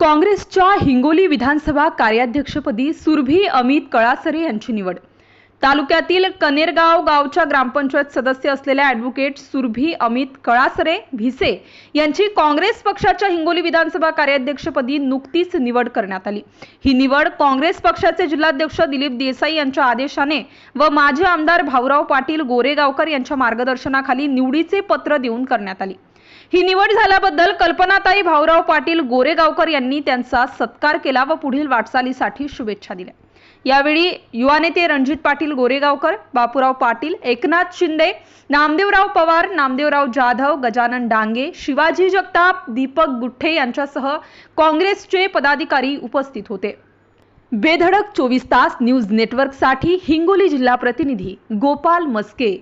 काँग्रेसच्या हिंगोली विधानसभा कार्याध्यक्षपदी सुरभी अमित कळासरे यांची निवड. तालुक्यातील कनेरगाव गावच्या ग्रामपंचायत सदस्य असलेल्या ॲडव्होकेट सुरभी अमित कळासरे भिसे यांची काँग्रेस पक्षाच्या हिंगोली विधानसभा कार्याध्यक्षपदी नुकतीच निवड करण्यात आली. ही निवड काँग्रेस पक्षाचे जिल्हाध्यक्ष दिलीप देसाई यांच्या आदेशाने व माजी आमदार भाऊराव पाटील गोरेगावकर यांच्या मार्गदर्शनाखाली निवडीचे पत्र देऊन करण्यात आली. ही निवड झाल्याबद्दल कल्पनाताई भाऊराव पाटील गोरेगावकर यांनी त्यांचा सत्कार केला व पुढील वाटचालीसाठी शुभेच्छा दिल्या. यावेळी युवा नेते रणजित पाटील गोरेगावकर बापूराव पाटील एकनाथ शिंदे नामदेवराव पवार नामदेवराव जाधव गजानन डांगे शिवाजी जगताप दीपक गुठ्ठे यांच्यासह काँग्रेसचे पदाधिकारी उपस्थित होते. बेधडक चोवीस तास न्यूज नेटवर्कसाठी हिंगोली जिल्हा प्रतिनिधी गोपाल मस्के.